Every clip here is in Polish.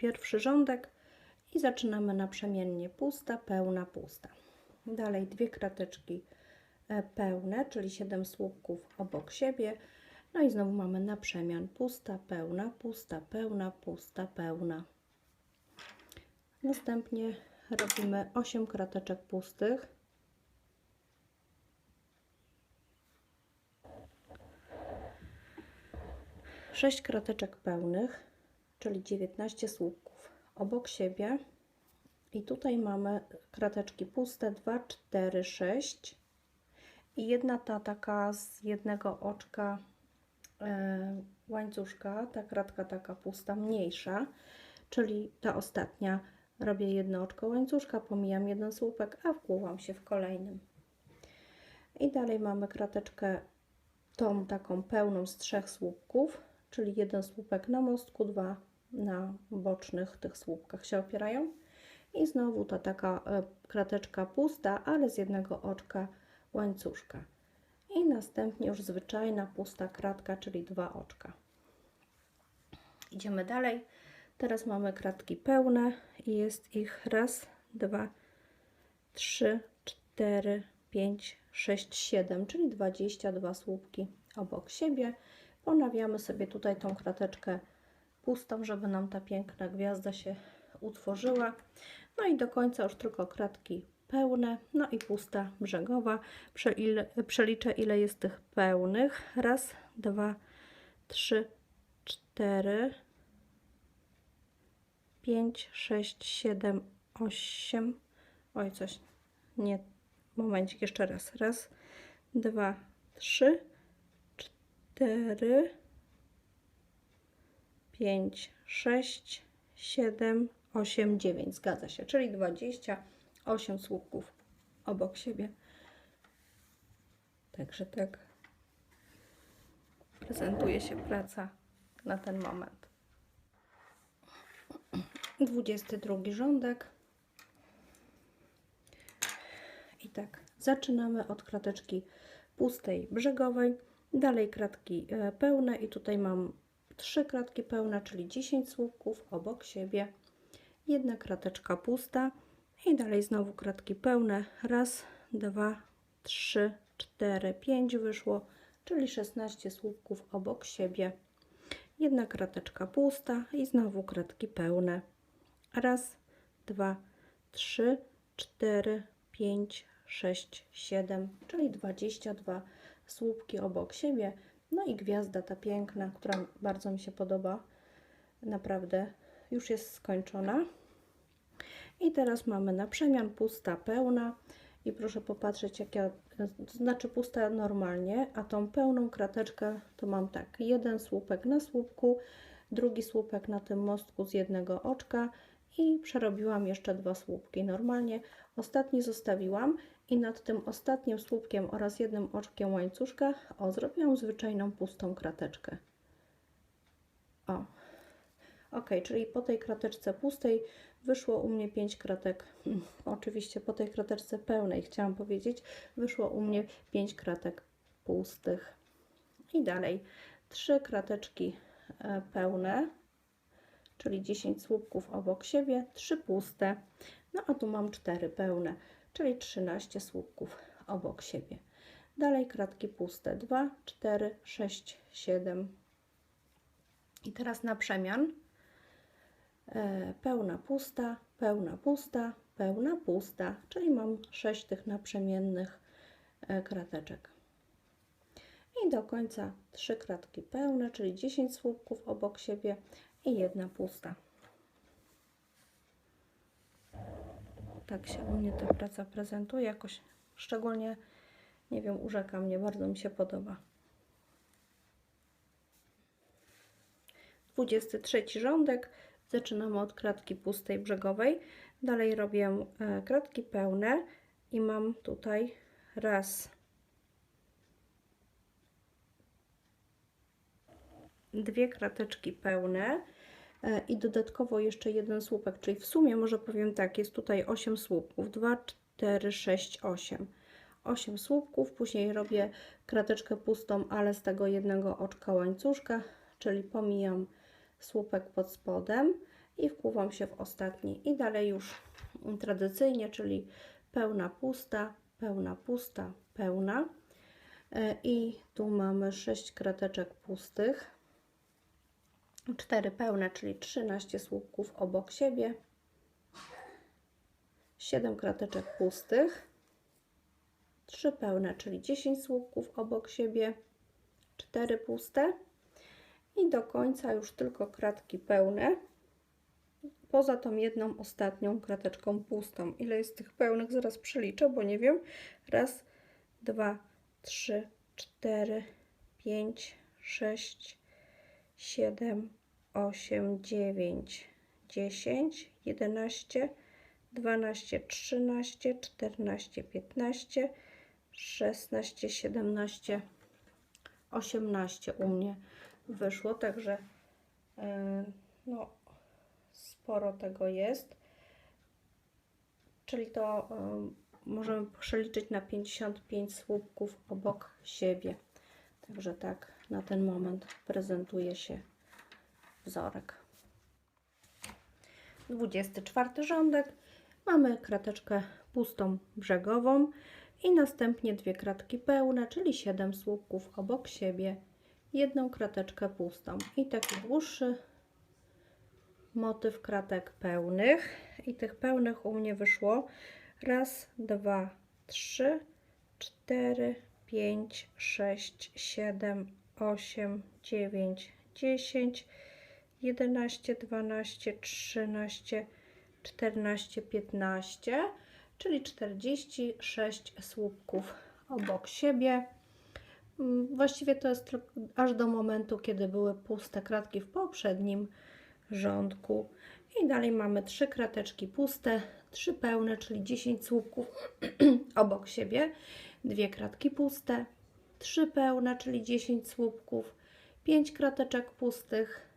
pierwszy rządek i zaczynamy naprzemiennie pusta, pełna, pusta. Dalej dwie krateczki e, pełne, czyli 7 słupków obok siebie. No i znowu mamy na przemian pusta, pełna, pusta, pełna, pusta, pełna. Następnie robimy 8 krateczek pustych. Sześć krateczek pełnych, czyli 19 słupków obok siebie. I tutaj mamy krateczki puste 2, 4, 6 i jedna ta taka z jednego oczka e, łańcuszka, ta kratka taka pusta, mniejsza, czyli ta ostatnia. Robię jedno oczko łańcuszka, pomijam jeden słupek, a wkłuwam się w kolejnym. I dalej mamy krateczkę tą taką pełną z trzech słupków, czyli jeden słupek na mostku, dwa na bocznych tych słupkach się opierają. I znowu ta taka e, krateczka pusta, ale z jednego oczka łańcuszka. I następnie już zwyczajna pusta kratka, czyli dwa oczka. Idziemy dalej. Teraz mamy kratki pełne i jest ich raz, dwa, trzy, cztery, pięć, sześć, siedem, czyli 22 słupki obok siebie. Ponawiamy sobie tutaj tą krateczkę pustą, żeby nam ta piękna gwiazda się utworzyła. No i do końca już tylko kratki pełne, no i pusta brzegowa. Przeliczę ile jest tych pełnych. Raz, dwa, trzy, cztery, pięć, sześć, siedem, osiem. Oj, coś nie. Momencik, jeszcze raz. Raz, dwa, trzy, cztery, pięć, sześć, siedem, 8, 9, zgadza się, czyli 28 słupków obok siebie. Także tak prezentuje się praca na ten moment. 22 rządek. I tak, zaczynamy od krateczki pustej brzegowej, dalej kratki e, pełne i tutaj mam trzy kratki pełne, czyli 10 słupków obok siebie jedna krateczka pusta i dalej znowu kratki pełne. Raz, dwa, trzy, cztery, pięć wyszło, czyli 16 słupków obok siebie. Jedna krateczka pusta i znowu kratki pełne. Raz, dwa, trzy, cztery, pięć, sześć, siedem, czyli 22 słupki obok siebie. No i gwiazda ta piękna, która bardzo mi się podoba. Naprawdę już jest skończona. I teraz mamy na przemian pusta, pełna. I proszę popatrzeć, jak ja, znaczy pusta normalnie, a tą pełną krateczkę to mam tak, jeden słupek na słupku, drugi słupek na tym mostku z jednego oczka i przerobiłam jeszcze dwa słupki normalnie. Ostatni zostawiłam i nad tym ostatnim słupkiem oraz jednym oczkiem łańcuszka, o, zwyczajną pustą krateczkę. O, ok, czyli po tej krateczce pustej wyszło u mnie 5 kratek. Oczywiście po tej krateczce pełnej chciałam powiedzieć, wyszło u mnie 5 kratek pustych. I dalej 3 krateczki e, pełne, czyli 10 słupków obok siebie, 3 puste. No a tu mam 4 pełne, czyli 13 słupków obok siebie. Dalej kratki puste 2, 4, 6, 7. I teraz na przemian E, pełna pusta, pełna pusta, pełna pusta, czyli mam 6 tych naprzemiennych e, krateczek. I do końca 3 kratki pełne, czyli 10 słupków obok siebie i jedna pusta. Tak się u mnie ta praca prezentuje, jakoś szczególnie, nie wiem, urzeka mnie, bardzo mi się podoba. 23 rządek Zaczynamy od kratki pustej brzegowej. Dalej robię e, kratki pełne i mam tutaj raz, dwie krateczki pełne i dodatkowo jeszcze jeden słupek, czyli w sumie może powiem tak, jest tutaj 8 słupków, 2, 4, 6, 8. 8 słupków, później robię krateczkę pustą, ale z tego jednego oczka łańcuszka, czyli pomijam słupek pod spodem i wpływam się w ostatni. I dalej już tradycyjnie, czyli pełna, pusta, pełna, pusta, pełna. E, i tu mamy 6 krateczek pustych, 4 pełne, czyli 13 słupków obok siebie, 7 krateczek pustych, 3 pełne, czyli 10 słupków obok siebie, 4 puste i do końca już tylko kratki pełne, poza tą jedną ostatnią krateczką pustą. Ile jest tych pełnych? Zaraz przeliczę, bo nie wiem. Raz, dwa, trzy, cztery, pięć, sześć, siedem, osiem, dziewięć, dziesięć, jedenaście, dwanaście, trzynaście, czternaście, piętnaście, szesnaście, siedemnaście, osiemnaście u mnie wyszło, także yy, no sporo tego jest. Czyli to yy, możemy przeliczyć na 55 słupków obok siebie. Także tak na ten moment prezentuje się wzorek. 24 rządek. Mamy krateczkę pustą brzegową i następnie dwie kratki pełne, czyli 7 słupków obok siebie, jedną krateczkę pustą i taki dłuższy motyw kratek pełnych i tych pełnych u mnie wyszło raz, dwa, trzy, cztery, pięć, sześć, siedem, osiem, dziewięć, dziesięć, jedenaście, dwanaście, trzynaście, czternaście, piętnaście, czyli 46 słupków obok siebie. Mm, Właściwie to jest aż do momentu, kiedy były puste kratki w poprzednim rządku. I dalej mamy trzy krateczki puste, trzy pełne, czyli 10 słupków obok siebie, dwie kratki puste, trzy pełne, czyli 10 słupków, pięć krateczek pustych,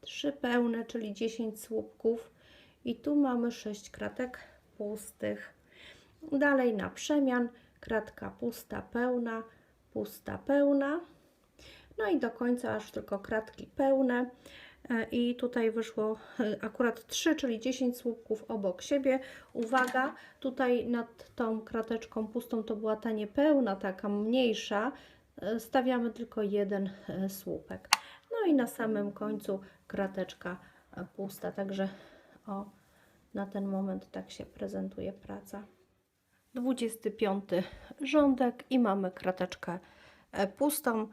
trzy pełne, czyli 10 słupków i tu mamy 6 kratek pustych. Dalej na przemian, kratka pusta, pełna, pusta, pełna. No i do końca aż tylko kratki pełne. E, I tutaj wyszło e, akurat 3, czyli 10 słupków obok siebie. Uwaga, tutaj nad tą krateczką pustą to była ta niepełna, taka mniejsza. E, Stawiamy tylko jeden słupek. No i na samym końcu krateczka pusta. Także o, na ten moment tak się prezentuje praca. 25 rządek i mamy krateczkę pustą.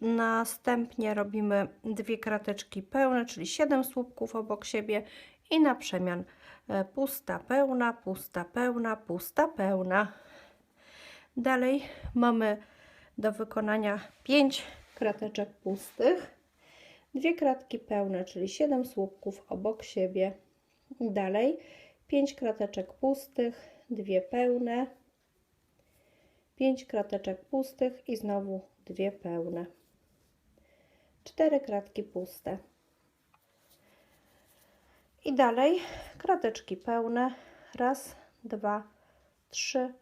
Następnie robimy dwie krateczki pełne, czyli 7 słupków obok siebie i na przemian e, pusta, pełna, pusta, pełna, pusta, pełna. Dalej mamy do wykonania 5 krateczek pustych, dwie kratki pełne, czyli 7 słupków obok siebie. Dalej 5 krateczek pustych, dwie pełne, 5 krateczek pustych i znowu dwie pełne. 4 kratki puste. I dalej krateczki pełne. Raz, dwa, trzy,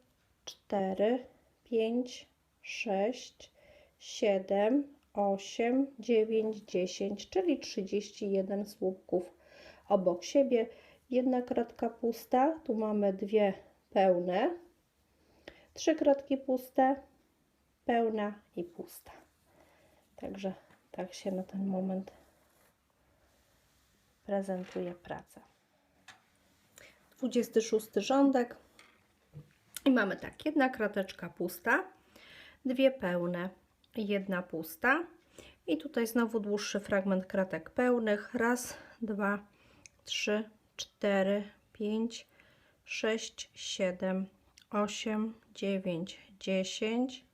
cztery, pięć, sześć, siedem, osiem, dziewięć, dziesięć, czyli 31 słupków obok siebie. Jedna kratka pusta, tu mamy dwie pełne, trzy kratki puste, pełna i pusta. Także tak się na ten moment prezentuje praca. 26 rządek i mamy tak, jedna krateczka pusta, dwie pełne, jedna pusta i tutaj znowu dłuższy fragment kratek pełnych, raz, dwa, trzy, cztery, pięć, sześć, siedem, osiem, dziewięć, dziesięć,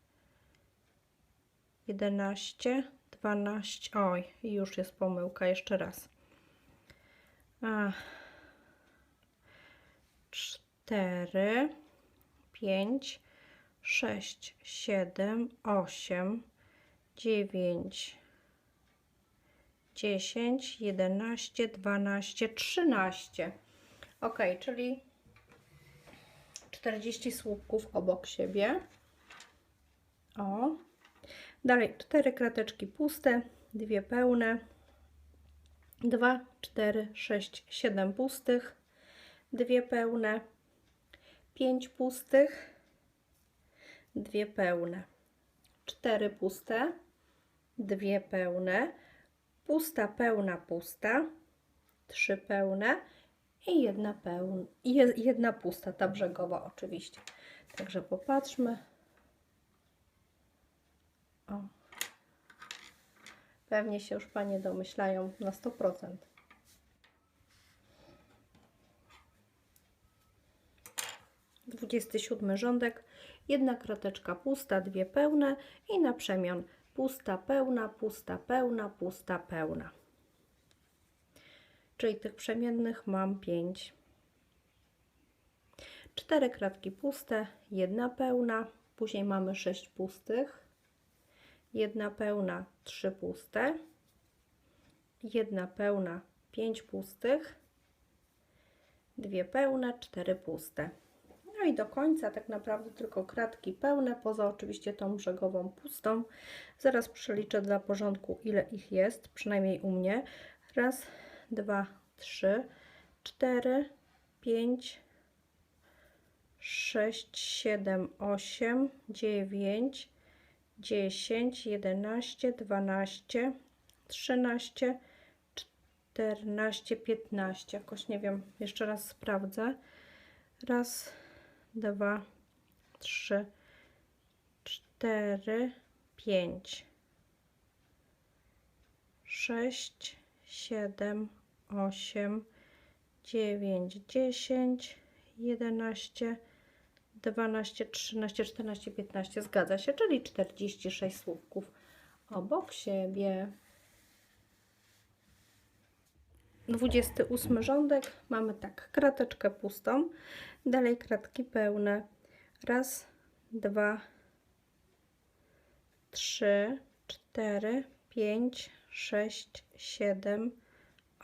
jedenaście, dwanaście. Oj, już jest pomyłka, jeszcze raz. A, cztery, pięć, sześć, siedem, osiem, dziewięć, dziesięć, jedenaście, dwanaście, trzynaście. Ok, czyli 40 słupków obok siebie. O. Dalej cztery krateczki puste, dwie pełne, 2, 4, 6, 7 pustych, dwie pełne, 5 pustych, dwie pełne, 4 puste, dwie pełne, pusta, pełna, pusta, trzy pełne. I jedna pełna, jedna pusta, ta brzegowa oczywiście. Także popatrzmy. O. Pewnie się już Panie domyślają na 100%. Dwudziesty siódmy rządek, jedna krateczka pusta, dwie pełne i na przemian pusta, pełna, pusta, pełna, pusta, pełna. Czyli tych przemiennych mam 5. Cztery kratki puste, jedna pełna, później mamy 6 pustych, jedna pełna, 3 puste, jedna pełna, 5 pustych, dwie pełne, 4 puste. No i do końca tak naprawdę tylko kratki pełne, poza oczywiście tą brzegową pustą. Zaraz przeliczę dla porządku, ile ich jest, przynajmniej u mnie. Raz, dwa, trzy, cztery, pięć, sześć, siedem, osiem, dziewięć, dziesięć, jedenaście, dwanaście, trzynaście, czternaście, piętnaście. Jakoś nie wiem, jeszcze raz sprawdzę. Raz, dwa, trzy, cztery, pięć, sześć, siedem, osiem, dziewięć, dziesięć, jedenaście, dwanaście, trzynaście, czternaście, piętnaście. Zgadza się, czyli 46 słówków obok siebie. 28 rządek. Mamy tak, krateczkę pustą, dalej kratki pełne. Raz, dwa, trzy, cztery, pięć, sześć, siedem,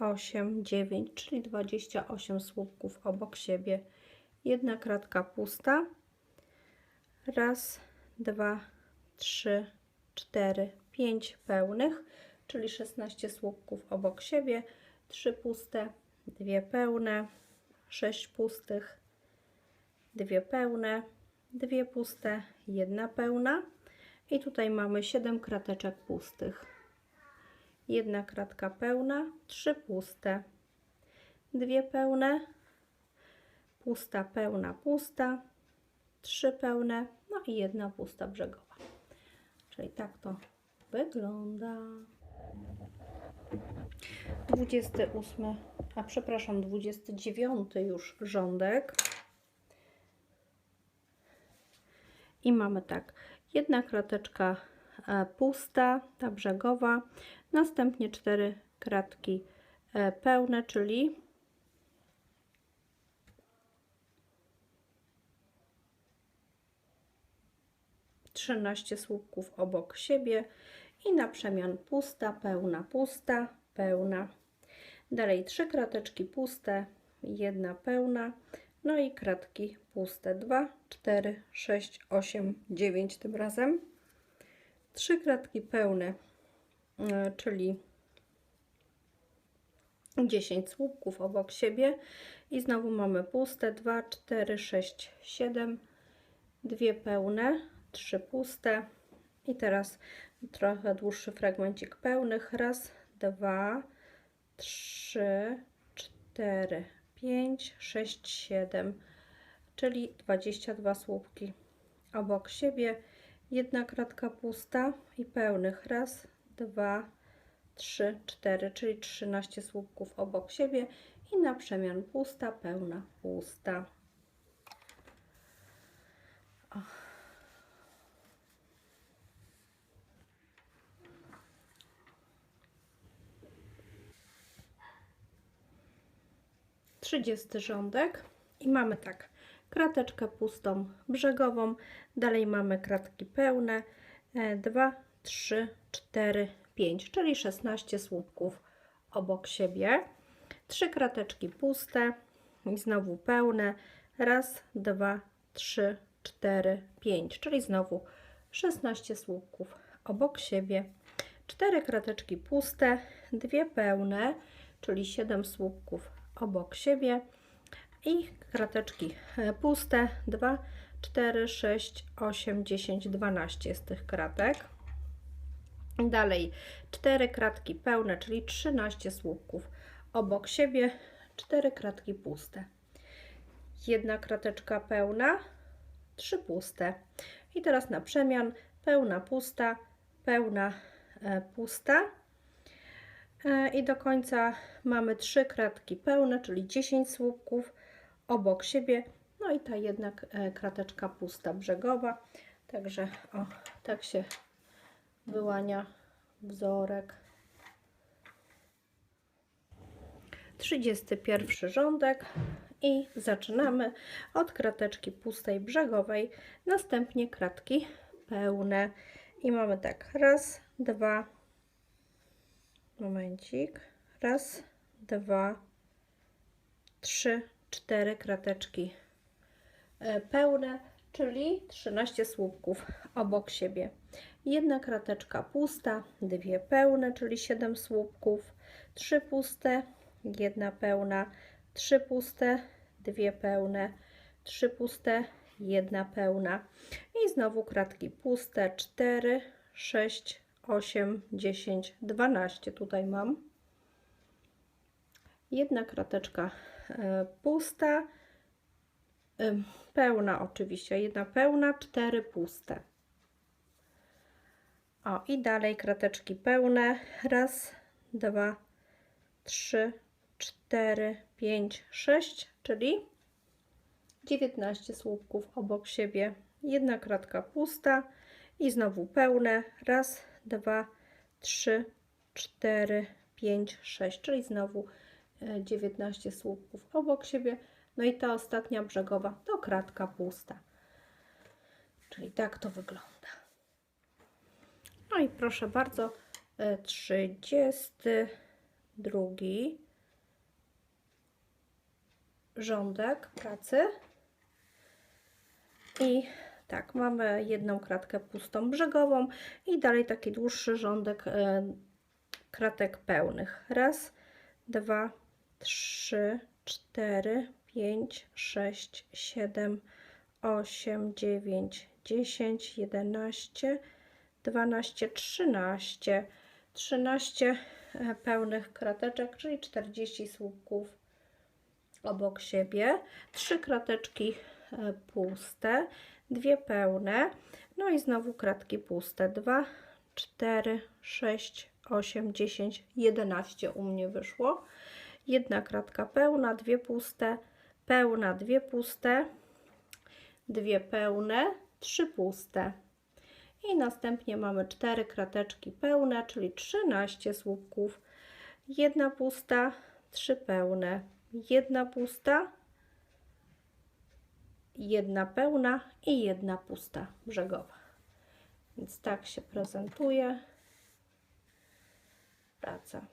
osiem, dziewięć, czyli 28 słupków obok siebie. Jedna kratka pusta. Raz, dwa, trzy, cztery, pięć pełnych, czyli 16 słupków obok siebie. Trzy puste, dwie pełne, sześć pustych, dwie pełne, dwie puste, jedna pełna. I tutaj mamy 7 krateczek pustych. Jedna kratka pełna, trzy puste, dwie pełne, pusta, pełna, pusta, trzy pełne, no i jedna pusta brzegowa. Czyli tak to wygląda. 28, a przepraszam, 29 już rządek. I mamy tak, jedna krateczka e, pusta, ta brzegowa, następnie cztery kratki e, pełne, czyli trzynaście słupków obok siebie i na przemian pusta, pełna, pusta, pełna. Dalej trzy krateczki puste, jedna pełna, no i kratki puste 2, 4, 6, 8, 9 tym razem. Trzy kratki pełne, e, czyli 10 słupków obok siebie i znowu mamy puste 2, 4, 6, 7, dwie pełne, trzy puste i teraz trochę dłuższy fragmencik pełnych. Raz, dwa, trzy, cztery, pięć, sześć, siedem, czyli 22 słupki obok siebie. Jedna kratka pusta i pełnych. Raz, dwa, trzy, cztery, czyli 13 słupków obok siebie i na przemian pusta, pełna, pusta. 30 rządek i mamy tak krateczkę pustą brzegową, dalej mamy kratki pełne 2, 3, 4, 5, czyli 16 słupków obok siebie, trzy krateczki puste i znowu pełne, raz, dwa, trzy, cztery, pięć, czyli znowu 16 słupków obok siebie, cztery krateczki puste, dwie pełne, czyli 7 słupków obok siebie i krateczki e, puste 2, 4, 6, 8, 10, 12 jest tych kratek. Dalej 4 kratki pełne, czyli 13 słupków obok siebie, 4 kratki puste. Jedna krateczka pełna, 3 puste. I teraz na przemian pełna, pusta, pełna, e, pusta. E, I do końca mamy 3 kratki pełne, czyli 10 słupków obok siebie. No i ta jedna e, krateczka pusta brzegowa. Także o, tak się wyłania wzorek. 31 rządek i zaczynamy od krateczki pustej brzegowej, następnie kratki pełne i mamy tak, raz, dwa, momencik, raz, dwa, trzy, cztery krateczki. E, pełne, czyli 13 słupków obok siebie. Jedna krateczka pusta, dwie pełne, czyli 7 słupków, trzy puste, jedna pełna, trzy puste, dwie pełne, trzy puste, jedna pełna. I znowu kratki puste. 4, 6, 8, 10, 12 tutaj mam. Jedna krateczka e, pusta, e, pełna oczywiście, jedna pełna, cztery puste. O i dalej krateczki pełne, raz, dwa, trzy, 4, 5, 6, czyli 19 słupków obok siebie, jedna kratka pusta i znowu pełne, raz, dwa, trzy, cztery, pięć, sześć, czyli znowu 19 słupków obok siebie. No i ta ostatnia brzegowa to kratka pusta. Czyli tak to wygląda. No i proszę bardzo, 32 rządek pracy. I tak, mamy jedną kratkę pustą brzegową i dalej taki dłuższy rządek e, kratek pełnych. Raz, dwa, trzy, cztery, pięć, sześć, siedem, osiem, dziewięć, dziesięć, jedenaście, dwanaście, trzynaście. Trzynaście e, pełnych krateczek, czyli 40 słupków obok siebie, trzy krateczki e, puste, dwie pełne, no i znowu kratki puste, 2, 4, 6, 8, 10, 11 u mnie wyszło, jedna kratka pełna, dwie puste, pełna, dwie puste, dwie pełne, trzy puste. I następnie mamy cztery krateczki pełne, czyli 13 słupków, jedna pusta, trzy pełne, jedna pusta, jedna pełna i jedna pusta brzegowa. Więc tak się prezentuje praca.